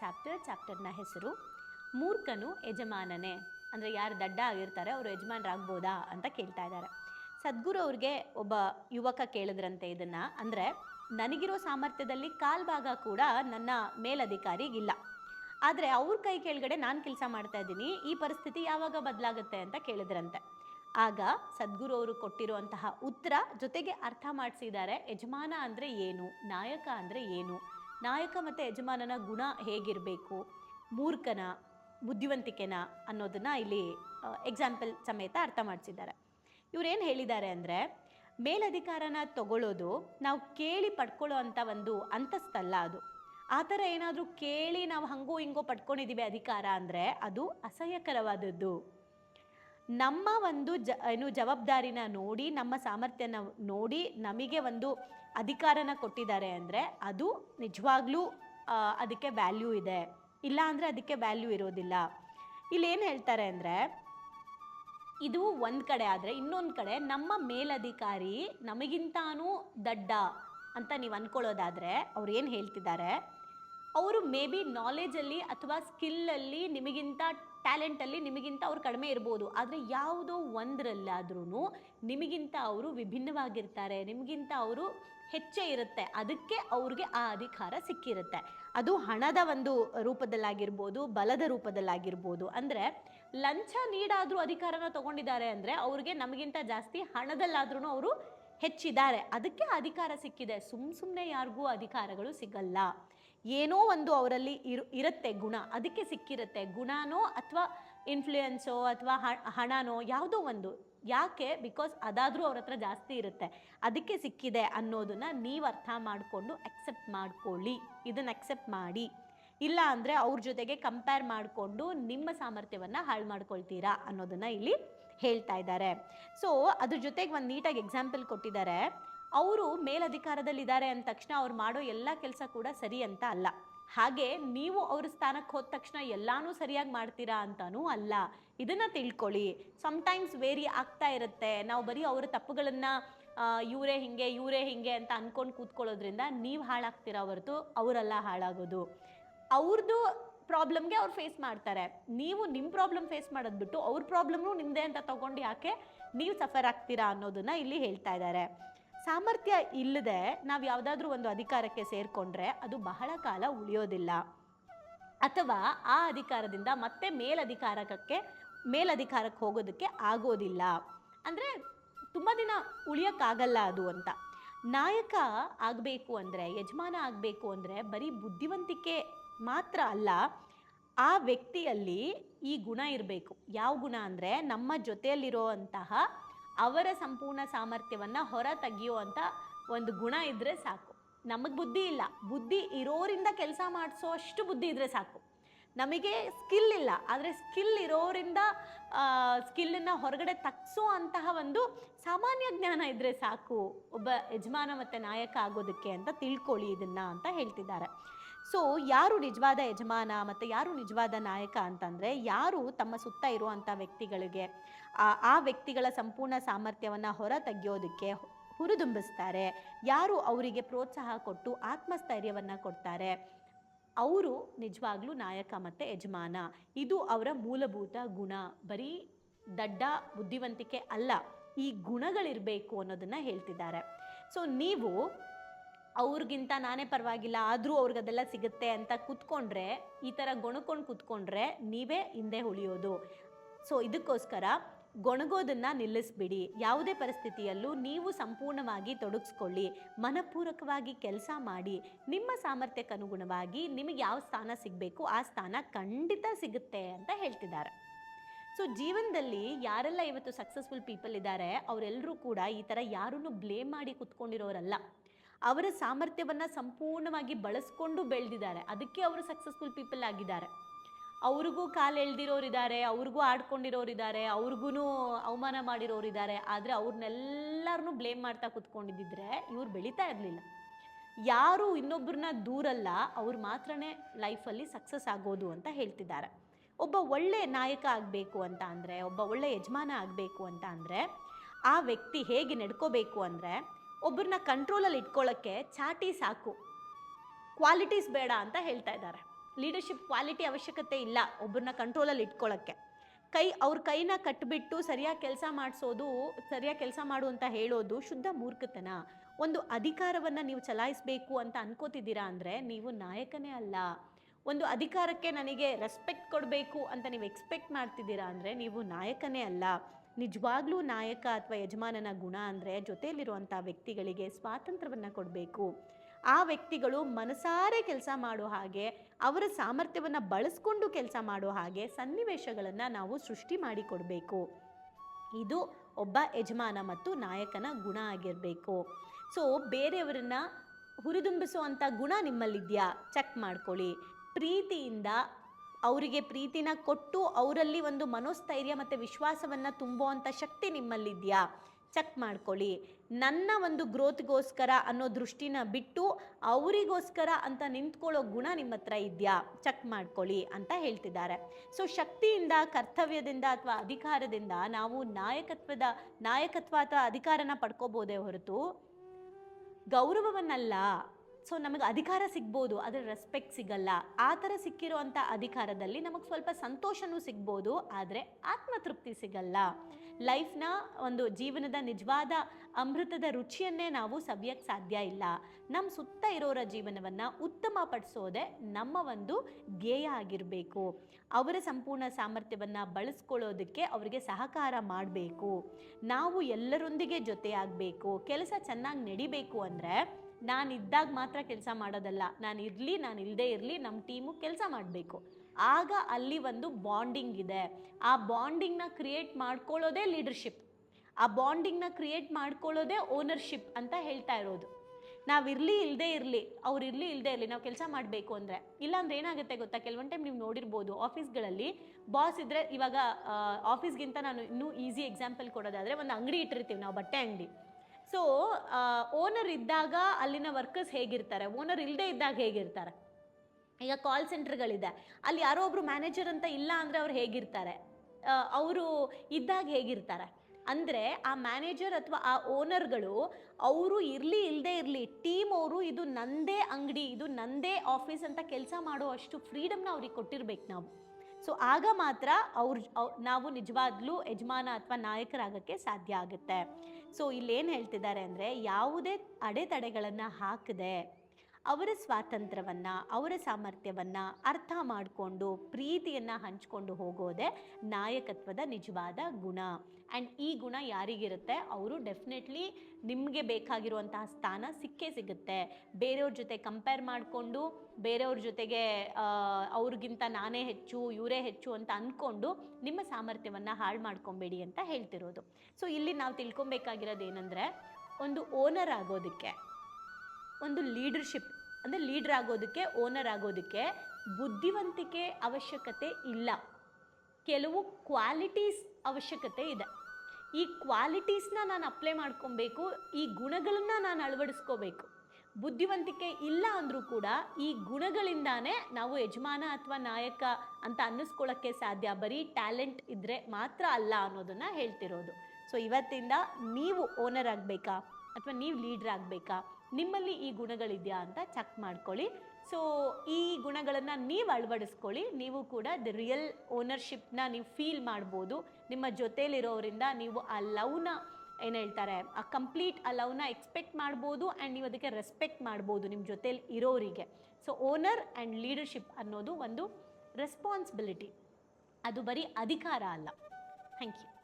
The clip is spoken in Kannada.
ಚಾಪ್ಟರ್ ಚಾಪ್ಟರ್ನ ಹೆಸರು ಮೂರ್ಖನು ಯಜಮಾನನೇ. ಅಂದರೆ ಯಾರು ದಡ್ಡ ಆಗಿರ್ತಾರೆ, ಅವರು ಯಜಮಾನರಾಗ್ಬೋದಾ ಅಂತ ಕೇಳ್ತಾ ಇದ್ದಾರೆ. ಸದ್ಗುರು ಅವ್ರಿಗೆ ಒಬ್ಬ ಯುವಕ ಕೇಳಿದ್ರಂತೆ ಇದನ್ನು. ಅಂದರೆ ನನಗಿರೋ ಸಾಮರ್ಥ್ಯದಲ್ಲಿ ಕಾಲ್ಭಾಗ ಕೂಡ ನನ್ನ ಮೇಲಧಿಕಾರಿಗಿಲ್ಲ ಆದರೆ ಅವ್ರ ಕೈ ಕೆಳಗಡೆ ನಾನು ಕೆಲಸ ಮಾಡ್ತಾ ಇದ್ದೀನಿ, ಈ ಪರಿಸ್ಥಿತಿ ಯಾವಾಗ ಬದಲಾಗುತ್ತೆ ಅಂತ ಕೇಳಿದ್ರಂತೆ. ಆಗ ಸದ್ಗುರು ಅವರು ಕೊಟ್ಟಿರುವಂತಹ ಉತ್ತರ ಜೊತೆಗೆ ಅರ್ಥ ಮಾಡಿಸಿದ್ದಾರೆ, ಯಜಮಾನ ಅಂದರೆ ಏನು, ನಾಯಕ ಅಂದರೆ ಏನು ನಾಯಕ ಮತ್ತು ಯಜಮಾನನ ಗುಣ ಹೇಗಿರಬೇಕು? ಮೂರ್ಖನ, ಬುದ್ಧಿವಂತಿಕೆನ ಅನ್ನೋದನ್ನ ಇಲ್ಲಿ ಎಕ್ಸಾಂಪಲ್ ಸಮೇತ ಅರ್ಥ ಮಾಡಿಸಿದ್ದಾರೆ. ಇವ್ರೇನು ಹೇಳಿದ್ದಾರೆ ಅಂದರೆ, ಮೇಲಧಿಕಾರನ ತಗೊಳ್ಳೋದು ನಾವು ಕೇಳಿ ಪಡ್ಕೊಳ್ಳೋ ಅಂಥ ಒಂದು ಅಂತಸ್ತಲ್ಲ ಅದು. ಆ ಥರ ಏನಾದರೂ ಕೇಳಿ ನಾವು ಹಂಗೋ ಹಿಂಗೋ ಪಡ್ಕೊಂಡಿದ್ದೀವಿ ಅಧಿಕಾರ ಅಂದರೆ ಅದು ಅಸಹ್ಯಕರವಾದದ್ದು. ನಮ್ಮ ಒಂದು ಜ, ಏನು ಜವಾಬ್ದಾರಿನ ನೋಡಿ, ನಮ್ಮ ಸಾಮರ್ಥ್ಯನ ನೋಡಿ ನಮಗೆ ಒಂದು ಅಧಿಕಾರನ ಕೊಟ್ಟಿದ್ದಾರೆ ಅಂದರೆ ಅದು ನಿಜವಾಗ್ಲೂ ಅದಕ್ಕೆ ವ್ಯಾಲ್ಯೂ ಇದೆ. ಇಲ್ಲ ಅಂದರೆ ಅದಕ್ಕೆ ವ್ಯಾಲ್ಯೂ ಇರೋದಿಲ್ಲ. ಇಲ್ಲೇನು ಹೇಳ್ತಾರೆ ಅಂದರೆ, ಇದು ಒಂದು ಕಡೆ ಆದರೆ ಇನ್ನೊಂದು ಕಡೆ ನಮ್ಮ ಮೇಲಧಿಕಾರಿ ನಮಗಿಂತಾನೂ ದಡ್ಡ ಅಂತ ನೀವು ಅಂದ್ಕೊಳ್ಳೋದಾದರೆ ಅವ್ರು ಏನು ಹೇಳ್ತಿದ್ದಾರೆ, ಅವರು ಮೇ ಬಿ ನಾಲೆಜಲ್ಲಿ ಅಥವಾ ಸ್ಕಿಲ್ಲಲ್ಲಿ ನಿಮಗಿಂತ ಟ್ಯಾಲೆಂಟಲ್ಲಿ ನಿಮಗಿಂತ ಅವ್ರು ಕಡಿಮೆ ಇರ್ಬೋದು. ಆದರೆ ಯಾವುದೋ ಒಂದರಲ್ಲಾದ್ರೂ ನಿಮಗಿಂತ ಅವರು ವಿಭಿನ್ನವಾಗಿರ್ತಾರೆ, ನಿಮಗಿಂತ ಅವರು ಹೆಚ್ಚೇ ಇರುತ್ತೆ. ಅದಕ್ಕೆ ಅವ್ರಿಗೆ ಆ ಅಧಿಕಾರ ಸಿಕ್ಕಿರುತ್ತೆ. ಅದು ಹಣದ ಒಂದು ರೂಪದಲ್ಲಾಗಿರ್ಬೋದು, ಬಲದ ರೂಪದಲ್ಲಾಗಿರ್ಬೋದು. ಅಂದರೆ ಲಂಚ ನೀಡಾದರೂ ಅಧಿಕಾರನ ತಗೊಂಡಿದ್ದಾರೆ ಅಂದರೆ ಅವ್ರಿಗೆ ನಮಗಿಂತ ಜಾಸ್ತಿ ಹಣದಲ್ಲಾದ್ರೂ ಅವರು ಹೆಚ್ಚಿದ್ದಾರೆ. ಅದಕ್ಕೆ ಅಧಿಕಾರ ಸಿಕ್ಕಿದೆ. ಸುಮ್ಮ ಸುಮ್ಮನೆ ಯಾರಿಗೂ ಅಧಿಕಾರಗಳು ಸಿಗಲ್ಲ. ಏನೋ ಒಂದು ಅವರಲ್ಲಿ ಇರು, ಇರುತ್ತೆ ಗುಣ. ಅದಕ್ಕೆ ಸಿಕ್ಕಿರುತ್ತೆ. ಗುಣನೋ ಅಥವಾ ಇನ್ಫ್ಲೂಯೆನ್ಸೋ ಅಥವಾ ಹಣನೋ ಯಾವುದೋ ಒಂದು. ಯಾಕೆ? ಬಿಕಾಸ್ ಅದಾದರೂ ಅವ್ರ ಹತ್ರ ಜಾಸ್ತಿ ಇರುತ್ತೆ. ಅದಕ್ಕೆ ಸಿಕ್ಕಿದೆ ಅನ್ನೋದನ್ನ ನೀವು ಅರ್ಥ ಮಾಡಿಕೊಂಡು ಅಕ್ಸೆಪ್ಟ್ ಮಾಡ್ಕೊಳ್ಳಿ. ಇದನ್ನು ಅಕ್ಸೆಪ್ಟ್ ಮಾಡಿ. ಇಲ್ಲ ಅಂದರೆ ಅವ್ರ ಜೊತೆಗೆ ಕಂಪೇರ್ ಮಾಡಿಕೊಂಡು ನಿಮ್ಮ ಸಾಮರ್ಥ್ಯವನ್ನು ಹಾಳು ಮಾಡ್ಕೊಳ್ತೀರಾ ಅನ್ನೋದನ್ನು ಇಲ್ಲಿ ಹೇಳ್ತಾ ಇದ್ದಾರೆ. ಸೊ ಅದ್ರ ಜೊತೆಗೆ ಒಂದು ನೀಟಾಗಿ ಎಕ್ಸಾಂಪಲ್ ಕೊಟ್ಟಿದ್ದಾರೆ. ಅವರು ಮೇಲಧಿಕಾರದಲ್ಲಿದ್ದಾರೆ ಅಂದ ತಕ್ಷಣ ಅವ್ರು ಮಾಡೋ ಎಲ್ಲ ಕೆಲಸ ಕೂಡ ಸರಿ ಅಂತ ಅಲ್ಲ. ಹಾಗೆ ನೀವು ಅವ್ರ ಸ್ಥಾನಕ್ಕೆ ಹೋದ ತಕ್ಷಣ ಎಲ್ಲಾನು ಸರಿಯಾಗಿ ಮಾಡ್ತೀರಾ ಅಂತಾನೂ ಅಲ್ಲ. ಇದನ್ನ ತಿಳ್ಕೊಳ್ಳಿ. ಸಮ್ಟೈಮ್ಸ್ ವೇರಿ ಆಗ್ತಾ ಇರುತ್ತೆ. ನಾವು ಬರೀ ಅವರ ತಪ್ಪುಗಳನ್ನು ಇವರೇ ಹಿಂಗೆ ಇವರೇ ಹಿಂಗೆ ಅಂತ ಅನ್ಕೊಂಡು ಕೂತ್ಕೊಳ್ಳೋದ್ರಿಂದ ನೀವು ಹಾಳಾಗ್ತೀರಾ ಹೊರತು ಅವರೆಲ್ಲ ಹಾಳಾಗೋದು. ಅವ್ರದ್ದು ಪ್ರಾಬ್ಲಮ್ಗೆ ಅವ್ರು ಫೇಸ್ ಮಾಡ್ತಾರೆ. ನೀವು ನಿಮ್ಮ ಪ್ರಾಬ್ಲಮ್ ಫೇಸ್ ಮಾಡೋದು ಬಿಟ್ಟು ಅವ್ರ ಪ್ರಾಬ್ಲಮ್ನು ನಿಮ್ಮದೇ ಅಂತ ತಗೊಂಡು ಯಾಕೆ ನೀವು ಸಫರ್ ಆಗ್ತೀರಾ ಅನ್ನೋದನ್ನ ಇಲ್ಲಿ ಹೇಳ್ತಾ ಇದ್ದಾರೆ ಸಾಮರ್ಥ್ಯ ಇಲ್ಲದೆ ನಾವು ಯಾವುದಾದ್ರೂ ಒಂದು ಅಧಿಕಾರಕ್ಕೆ ಸೇರಿಕೊಂಡ್ರೆ ಅದು ಬಹಳ ಕಾಲ ಉಳಿಯೋದಿಲ್ಲ. ಅಥವಾ ಆ ಅಧಿಕಾರದಿಂದ ಮತ್ತೆ ಮೇಲಧಿಕಾರಕ್ಕೆ ಮೇಲಧಿಕಾರಕ್ಕೆ ಹೋಗೋದಕ್ಕೆ ಆಗೋದಿಲ್ಲ. ಅಂದರೆ ತುಂಬ ದಿನ ಉಳಿಯೋಕ್ಕಾಗಲ್ಲ ಅದು ಅಂತ. ನಾಯಕ ಆಗಬೇಕು ಅಂದರೆ, ಯಜಮಾನ ಆಗಬೇಕು ಅಂದರೆ ಬರೀ ಬುದ್ಧಿವಂತಿಕೆ ಮಾತ್ರ ಅಲ್ಲ, ಆ ವ್ಯಕ್ತಿಯಲ್ಲಿ ಈ ಗುಣ ಇರಬೇಕು. ಯಾವ ಗುಣ ಅಂದರೆ ನಮ್ಮ ಜೊತೆಯಲ್ಲಿರುವಂತಹ ಅವರ ಸಂಪೂರ್ಣ ಸಾಮರ್ಥ್ಯವನ್ನು ಹೊರ ತೆಗೆಯುವಂಥ ಒಂದು ಗುಣ ಇದ್ದರೆ ಸಾಕು. ನಮಗೆ ಬುದ್ಧಿ ಇಲ್ಲ. ಬುದ್ಧಿ ಇರೋರಿಂದ ಕೆಲಸ ಮಾಡಿಸೋ ಅಷ್ಟು ಬುದ್ಧಿ ಇದ್ದರೆ ಸಾಕು. ನಮಗೆ ಸ್ಕಿಲ್ ಇಲ್ಲ. ಆದರೆ ಸ್ಕಿಲ್ ಇರೋರಿಂದ ಸ್ಕಿಲ್ಲನ್ನು ಹೊರಗಡೆ ತಗ್ಸೋ ಅಂತಹ ಒಂದು ಸಾಮಾನ್ಯ ಜ್ಞಾನ ಇದ್ದರೆ ಸಾಕು. ಒಬ್ಬ ಯಜಮಾನ ಮತ್ತು ನಾಯಕ ಆಗೋದಕ್ಕೆ ಅಂತ ತಿಳ್ಕೊಳ್ಳಿ ಇದನ್ನು ಅಂತ ಹೇಳ್ತಿದ್ದಾರೆ. ಸೊ ಯಾರು ನಿಜವಾದ ಯಜಮಾನ ಮತ್ತು ಯಾರು ನಿಜವಾದ ನಾಯಕ ಅಂತಂದರೆ ಯಾರು ತಮ್ಮ ಸುತ್ತ ಇರುವಂಥ ವ್ಯಕ್ತಿಗಳಿಗೆ, ಆ ವ್ಯಕ್ತಿಗಳ ಸಂಪೂರ್ಣ ಸಾಮರ್ಥ್ಯವನ್ನು ಹೊರ ತೆಗೆಯೋದಕ್ಕೆ ಹುರಿದುಂಬಿಸ್ತಾರೆ. ಯಾರು ಅವರಿಗೆ ಪ್ರೋತ್ಸಾಹ ಕೊಟ್ಟು ಆತ್ಮಸ್ಥೈರ್ಯವನ್ನು ಕೊಡ್ತಾರೆ, ಅವರು ನಿಜವಾಗ್ಲೂ ನಾಯಕ ಮತ್ತು ಯಜಮಾನ. ಇದು ಅವರ ಮೂಲಭೂತ ಗುಣ. ಬರೀ ದಡ್ಡ ಬುದ್ಧಿವಂತಿಕೆ ಅಲ್ಲ, ಈ ಗುಣಗಳಿರಬೇಕು ಅನ್ನೋದನ್ನು ಹೇಳ್ತಿದ್ದಾರೆ. ಸೊ ನೀವು ಅವ್ರಿಗಿಂತ ನಾನೇ ಪರವಾಗಿಲ್ಲ, ಆದರೂ ಅವ್ರಿಗೆ ಅದೆಲ್ಲ ಸಿಗುತ್ತೆ ಅಂತ ಕೂತ್ಕೊಂಡ್ರೆ, ಈ ಥರ ಗೊಣಕೊಂಡು ಕೂತ್ಕೊಂಡ್ರೆ ನೀವೇ ಹಿಂದೆ ಉಳಿಯೋದು. ಸೊ ಇದಕ್ಕೋಸ್ಕರ ಗೊಣಗೋದನ್ನು ನಿಲ್ಲಿಸ್ಬಿಡಿ. ಯಾವುದೇ ಪರಿಸ್ಥಿತಿಯಲ್ಲೂ ನೀವು ಸಂಪೂರ್ಣವಾಗಿ ತೊಡಗಿಸ್ಕೊಳ್ಳಿ. ಮನಪೂರಕವಾಗಿ ಕೆಲಸ ಮಾಡಿ. ನಿಮ್ಮ ಸಾಮರ್ಥ್ಯಕ್ಕನುಗುಣವಾಗಿ ನಿಮಗೆ ಯಾವ ಸ್ಥಾನ ಸಿಗಬೇಕು, ಆ ಸ್ಥಾನ ಖಂಡಿತ ಸಿಗುತ್ತೆ ಅಂತ ಹೇಳ್ತಿದ್ದಾರೆ. ಸೊ ಜೀವನದಲ್ಲಿ ಯಾರೆಲ್ಲ ಇವತ್ತು ಸಕ್ಸಸ್ಫುಲ್ ಪೀಪಲ್ ಇದ್ದಾರೆ ಅವರೆಲ್ಲರೂ ಕೂಡ ಈ ಥರ ಯಾರನ್ನು ಬ್ಲೇಮ್ ಮಾಡಿ ಕುತ್ಕೊಂಡಿರೋರಲ್ಲ. ಅವರ ಸಾಮರ್ಥ್ಯವನ್ನು ಸಂಪೂರ್ಣವಾಗಿ ಬಳಸ್ಕೊಂಡು ಬೆಳೆದಿದ್ದಾರೆ. ಅದಕ್ಕೆ ಅವರು ಸಕ್ಸಸ್ಫುಲ್ ಪೀಪಲ್ ಆಗಿದ್ದಾರೆ. ಅವ್ರಿಗೂ ಕಾಲು ಎಳ್ದಿರೋರಿದ್ದಾರೆ, ಅವ್ರಿಗೂ ಆಡ್ಕೊಂಡಿರೋರಿದ್ದಾರೆ ಅವ್ರಿಗೂ ಅವಮಾನ ಮಾಡಿರೋರಿದ್ದಾರೆ. ಆದರೆ ಅವ್ರನ್ನೆಲ್ಲರನ್ನೂ ಬ್ಲೇಮ್ ಮಾಡ್ತಾ ಕೂತ್ಕೊಂಡಿದ್ದಿದ್ರೆ ಇವ್ರು ಬೆಳೀತಾ ಇರಲಿಲ್ಲ. ಯಾರು ಇನ್ನೊಬ್ಬರನ್ನ ದೂರಲ್ಲ, ಅವ್ರು ಮಾತ್ರನೇ ಲೈಫಲ್ಲಿ ಸಕ್ಸಸ್ ಆಗೋದು ಅಂತ ಹೇಳ್ತಿದ್ದಾರೆ. ಒಬ್ಬ ಒಳ್ಳೆಯ ನಾಯಕ ಆಗಬೇಕು ಅಂತ ಅಂದರೆ, ಒಬ್ಬ ಒಳ್ಳೆಯ ಯಜಮಾನ ಆಗಬೇಕು ಅಂತ ಅಂದರೆ, ಆ ವ್ಯಕ್ತಿ ಹೇಗೆ ನಡ್ಕೋಬೇಕು ಅಂದರೆ ಒಬ್ಬರನ್ನ ಕಂಟ್ರೋಲಲ್ಲಿ ಇಟ್ಕೊಳ್ಳೋಕ್ಕೆ ಚಾಟಿ ಸಾಕು. ಕ್ವಾಲಿಟೀಸ್ ಬೇಡ ಅಂತ ಹೇಳ್ತಾ ಇದ್ದಾರೆ. ಲೀಡರ್ಶಿಪ್ ಕ್ವಾಲಿಟಿ ಅವಶ್ಯಕತೆ ಇಲ್ಲ ಒಬ್ಬರನ್ನ ಕಂಟ್ರೋಲಲ್ಲಿ ಇಟ್ಕೊಳ್ಳೋಕ್ಕೆ ಕೈ, ಅವ್ರ ಕೈನ ಕಟ್ಟಿಬಿಟ್ಟು ಸರಿಯಾಗಿ ಕೆಲಸ ಮಾಡಿಸೋದು, ಸರಿಯಾಗಿ ಕೆಲಸ ಮಾಡು ಅಂತ ಹೇಳೋದು ಶುದ್ಧ ಮೂರ್ಖತನ. ಒಂದು ಅಧಿಕಾರವನ್ನು ನೀವು ಚಲಾಯಿಸಬೇಕು ಅಂತ ಅನ್ಕೋತಿದ್ದೀರಾ ಅಂದರೆ ನೀವು ನಾಯಕನೇ ಅಲ್ಲ. ಒಂದು ಅಧಿಕಾರಕ್ಕೆ ನನಗೆ ರೆಸ್ಪೆಕ್ಟ್ ಕೊಡಬೇಕು ಅಂತ ನೀವು ಎಕ್ಸ್ಪೆಕ್ಟ್ ಮಾಡ್ತಿದ್ದೀರಾ ಅಂದರೆ ನೀವು ನಾಯಕನೇ ಅಲ್ಲ. ನಿಜವಾಗ್ಲೂ ನಾಯಕ ಅಥವಾ ಯಜಮಾನನ ಗುಣ ಅಂದರೆ ಜೊತೆಯಲ್ಲಿರುವಂಥ ವ್ಯಕ್ತಿಗಳಿಗೆ ಸ್ವಾತಂತ್ರ್ಯವನ್ನು ಕೊಡಬೇಕು. ಆ ವ್ಯಕ್ತಿಗಳು ಮನಸಾರೆ ಕೆಲಸ ಮಾಡೋ ಹಾಗೆ, ಅವರ ಸಾಮರ್ಥ್ಯವನ್ನು ಬಳಸ್ಕೊಂಡು ಕೆಲಸ ಮಾಡೋ ಹಾಗೆ ಸನ್ನಿವೇಶಗಳನ್ನು ನಾವು ಸೃಷ್ಟಿ ಮಾಡಿ ಕೊಡಬೇಕು. ಇದು ಒಬ್ಬ ಯಜಮಾನ ಮತ್ತು ನಾಯಕನ ಗುಣ ಆಗಿರಬೇಕು. ಸೊ ಬೇರೆಯವರನ್ನ ಹುರಿದುಂಬಿಸುವಂಥ ಗುಣ ನಿಮ್ಮಲ್ಲಿದೆಯಾ? ಚೆಕ್ ಮಾಡ್ಕೊಳ್ಳಿ. ಪ್ರೀತಿಯಿಂದ ಅವರಿಗೆ ಪ್ರೀತಿನ ಕೊಟ್ಟು ಅವರಲ್ಲಿ ಒಂದು ಮನೋಸ್ಥೈರ್ಯ ಮತ್ತು ವಿಶ್ವಾಸವನ್ನು ತುಂಬುವಂಥ ಶಕ್ತಿ ನಿಮ್ಮಲ್ಲಿದೆಯಾ? ಚೆಕ್ ಮಾಡ್ಕೊಳ್ಳಿ. ನನ್ನ ಒಂದು ಗ್ರೋತ್ಗೋಸ್ಕರ ಅನ್ನೋ ದೃಷ್ಟಿನ ಬಿಟ್ಟು ಅವರಿಗೋಸ್ಕರ ಅಂತ ನಿಂತ್ಕೊಳ್ಳೋ ಗುಣ ನಿಮ್ಮ ಹತ್ರ ಇದೆಯಾ? ಚೆಕ್ ಮಾಡ್ಕೊಳ್ಳಿ ಅಂತ ಹೇಳ್ತಿದ್ದಾರೆ. ಸೊ ಶಕ್ತಿಯಿಂದ, ಕರ್ತವ್ಯದಿಂದ ಅಥವಾ ಅಧಿಕಾರದಿಂದ ನಾವು ನಾಯಕತ್ವದ, ನಾಯಕತ್ವ ಅಥವಾ ಅಧಿಕಾರನ ಪಡ್ಕೋಬೋದೇ ಹೊರತು ಗೌರವವನ್ನಲ್ಲ. ಸೊ ನಮಗೆ ಅಧಿಕಾರ ಸಿಗ್ಬೋದು ಅದರ ರೆಸ್ಪೆಕ್ಟ್ ಸಿಗಲ್ಲ. ಆ ಥರ ಸಿಕ್ಕಿರುವಂಥ ಅಧಿಕಾರದಲ್ಲಿ ನಮಗೆ ಸ್ವಲ್ಪ ಸಂತೋಷನೂ ಸಿಗ್ಬೋದು, ಆದರೆ ಆತ್ಮತೃಪ್ತಿ ಸಿಗಲ್ಲ. ಲೈಫ್ನ ಒಂದು ಜೀವನದ ನಿಜವಾದ ಅಮೃತದ ರುಚಿಯನ್ನೇ ನಾವು ಸವಿಯಕ್ಕೆ ಸಾಧ್ಯ ಇಲ್ಲ. ನಮ್ಮ ಸುತ್ತ ಇರೋರ ಜೀವನವನ್ನು ಉತ್ತಮಪಡಿಸೋದೇ ನಮ್ಮ ಒಂದು ಧ್ಯೇಯ ಆಗಿರಬೇಕು. ಅವರ ಸಂಪೂರ್ಣ ಸಾಮರ್ಥ್ಯವನ್ನು ಬಳಸ್ಕೊಳ್ಳೋದಕ್ಕೆ ಅವರಿಗೆ ಸಹಕಾರ ಮಾಡಬೇಕು. ನಾವು ಎಲ್ಲರೊಂದಿಗೆ ಜೊತೆಯಾಗಬೇಕು. ಕೆಲಸ ಚೆನ್ನಾಗಿ ನಡಿಬೇಕು ಅಂದರೆ ನಾನು ಇದ್ದಾಗ ಮಾತ್ರ ಕೆಲಸ ಮಾಡೋದಲ್ಲ. ನಾನು ಇರಲಿ ನಾನು ಇಲ್ಲದೆ ಇರಲಿ ನಮ್ಮ ಟೀಮು ಕೆಲಸ ಮಾಡಬೇಕು. ಆಗ ಅಲ್ಲಿ ಒಂದು ಬಾಂಡಿಂಗ್ ಇದೆ. ಆ ಬಾಂಡಿಂಗ್ನ ಕ್ರಿಯೇಟ್ ಮಾಡ್ಕೊಳ್ಳೋದೇ ಲೀಡರ್ಶಿಪ್. ಆ ಬಾಂಡಿಂಗ್ನ ಕ್ರಿಯೇಟ್ ಮಾಡ್ಕೊಳ್ಳೋದೇ ಓನರ್ಶಿಪ್ ಅಂತ ಹೇಳ್ತಾ ಇರೋದು. ನಾವಿರಲಿ ಇಲ್ಲದೆ ಇರಲಿ, ಅವ್ರು ಇರಲಿ ಇಲ್ಲದೆ ಇರಲಿ ನಾವು ಕೆಲಸ ಮಾಡಬೇಕು ಅಂದರೆ. ಇಲ್ಲಾಂದ್ರೆ ಏನಾಗುತ್ತೆ ಗೊತ್ತಾ? ಕೆಲವೊಂದು ಟೈಮ್ ನೀವು ನೋಡಿರ್ಬೋದು ಆಫೀಸ್ಗಳಲ್ಲಿ ಬಾಸ್ ಇದ್ದರೆ ಇವಾಗ ಆಫೀಸ್ಗಿಂತ ನಾನು ಇನ್ನೂ ಈಸಿ ಎಕ್ಸಾಂಪಲ್ ಕೊಡೋದಾದರೆ ಒಂದು ಅಂಗಡಿ ಇಟ್ಟಿರ್ತೀವಿ ನಾವು ಬಟ್ಟೆ ಅಂಗಡಿ. ಸೊ ಓನರ್ ಇದ್ದಾಗ ಅಲ್ಲಿನ ವರ್ಕರ್ಸ್ ಹೇಗಿರ್ತಾರೆ? ಓನರ್ ಇಲ್ಲದೆ ಇದ್ದಾಗ ಹೇಗಿರ್ತಾರೆ? ಈಗ ಕಾಲ್ ಸೆಂಟರ್ಗಳಿದೆ ಅಲ್ಲಿ ಯಾರೋ ಒಬ್ರು ಮ್ಯಾನೇಜರ್ ಅಂತ ಇಲ್ಲ ಅಂದರೆ ಅವ್ರು ಹೇಗಿರ್ತಾರೆ? ಅವರು ಇದ್ದಾಗ ಹೇಗಿರ್ತಾರೆ? ಅಂದರೆ ಆ ಮ್ಯಾನೇಜರ್ ಅಥವಾ ಆ ಓನರ್ಗಳು ಅವರು ಇರಲಿ ಇಲ್ಲದೆ ಇರಲಿ ಟೀಮ್ ಅವರು ಇದು ನಂದೇ ಅಂಗಡಿ, ಇದು ನಂದೇ ಆಫೀಸ್ ಅಂತ ಕೆಲಸ ಮಾಡೋ ಅಷ್ಟು ಫ್ರೀಡಮ್ನ ಅವ್ರಿಗೆ ಕೊಟ್ಟಿರ್ಬೇಕು ನಾವು. ಸೊ ಆಗ ಮಾತ್ರ ಅವ್ರ, ಅವ್- ನಾವು ನಿಜವಾಗ್ಲೂ ಯಜಮಾನ ಅಥವಾ ನಾಯಕರಾಗಕ್ಕೆ ಸಾಧ್ಯ ಆಗುತ್ತೆ. ಸೊ ಇಲ್ಲೇನು ಹೇಳ್ತಿದ್ದಾರೆ ಅಂದರೆ ಯಾವುದೇ ಅಡೆತಡೆಗಳನ್ನು ಹಾಕದೆ ಅವರ ಸ್ವಾತಂತ್ರ್ಯವನ್ನು, ಅವರ ಸಾಮರ್ಥ್ಯವನ್ನು ಅರ್ಥ ಮಾಡಿಕೊಂಡು ಪ್ರೀತಿಯನ್ನು ಹಂಚ್ಕೊಂಡು ಹೋಗೋದೇ ನಾಯಕತ್ವದ ನಿಜವಾದ ಗುಣ. ಆ್ಯಂಡ್ ಈ ಗುಣ ಯಾರಿಗಿರುತ್ತೆ? ಅವರು ಡೆಫಿನೆಟ್ಲಿ ನಿಮಗೆ ಬೇಕಾಗಿರುವಂತಹ ಸ್ಥಾನ ಸಿಕ್ಕೇ ಸಿಗುತ್ತೆ. ಬೇರೆಯವ್ರ ಜೊತೆ ಕಂಪೇರ್ ಮಾಡಿಕೊಂಡು, ಬೇರೆಯವ್ರ ಜೊತೆಗೆ ಅವ್ರಿಗಿಂತ ನಾನೇ ಹೆಚ್ಚು, ಇವರೇ ಹೆಚ್ಚು ಅಂತ ಅಂದ್ಕೊಂಡು ನಿಮ್ಮ ಸಾಮರ್ಥ್ಯವನ್ನು ಹಾಳು ಮಾಡ್ಕೊಬೇಡಿ ಅಂತ ಹೇಳ್ತಿರೋದು. ಸೊ ಇಲ್ಲಿ ನಾವು ತಿಳ್ಕೊಬೇಕಾಗಿರೋದು ಏನಂದರೆ ಒಂದು ಓನರ್ ಆಗೋದಕ್ಕೆ, ಒಂದು ಲೀಡರ್ಶಿಪ್ ಅಂದರೆ ಲೀಡರ್ ಆಗೋದಕ್ಕೆ ಓನರ್ ಆಗೋದಕ್ಕೆ ಬುದ್ಧಿವಂತಿಕೆ ಅವಶ್ಯಕತೆ ಇಲ್ಲ. ಕೆಲವು ಕ್ವಾಲಿಟೀಸ್ ಅವಶ್ಯಕತೆ ಇದೆ. ಈ ಕ್ವಾಲಿಟೀಸ್ನ ನಾನು ಅಪ್ಲೈ ಮಾಡ್ಕೊಬೇಕು, ಈ ಗುಣಗಳನ್ನ ನಾನು ಅಳವಡಿಸ್ಕೋಬೇಕು. ಬುದ್ಧಿವಂತಿಕೆ ಇಲ್ಲ ಅಂದರೂ ಕೂಡ ಈ ಗುಣಗಳಿಂದಾನೇ ನಾವು ಯಜಮಾನ ಅಥವಾ ನಾಯಕ ಅಂತ ಅನ್ನಿಸ್ಕೊಳ್ಳೋಕ್ಕೆ ಸಾಧ್ಯ. ಬರೀ ಟ್ಯಾಲೆಂಟ್ ಇದ್ದರೆ ಮಾತ್ರ ಅಲ್ಲ ಅನ್ನೋದನ್ನು ಹೇಳ್ತಿರೋದು. ಸೊ ಇವತ್ತಿಂದ ನೀವು ಓನರ್ ಆಗಬೇಕಾ? ಅಥವಾ ನೀವು ಲೀಡ್ರ್ ಆಗಬೇಕಾ? ನಿಮ್ಮಲ್ಲಿ ಈ ಗುಣಗಳಿದೆಯಾ ಅಂತ ಚೆಕ್ ಮಾಡ್ಕೊಳ್ಳಿ. ಸೊ ಈ ಗುಣಗಳನ್ನು ನೀವು ಅಳವಡಿಸ್ಕೊಳ್ಳಿ. ನೀವು ಕೂಡ ದ ರಿಯಲ್ ಓನರ್ಶಿಪ್ನ ನೀವು ಫೀಲ್ ಮಾಡ್ಬೋದು. ನಿಮ್ಮ ಜೊತೇಲಿರೋರಿಂದ ನೀವು ಆ ಲವ್ನ ಏನು ಹೇಳ್ತಾರೆ, ಆ ಕಂಪ್ಲೀಟ್ ಆ ಲವ್ನ ಎಕ್ಸ್ಪೆಕ್ಟ್ ಮಾಡ್ಬೋದು ಆ್ಯಂಡ್ ನೀವು ಅದಕ್ಕೆ ರೆಸ್ಪೆಕ್ಟ್ ಮಾಡ್ಬೋದು ನಿಮ್ಮ ಜೊತೇಲಿ ಇರೋರಿಗೆ. ಸೊ ಓನರ್ ಆ್ಯಂಡ್ ಲೀಡರ್ಶಿಪ್ ಅನ್ನೋದು ಒಂದು ರೆಸ್ಪಾನ್ಸಿಬಿಲಿಟಿ ಅದು ಬರೀ ಅಧಿಕಾರ ಅಲ್ಲ. Thank you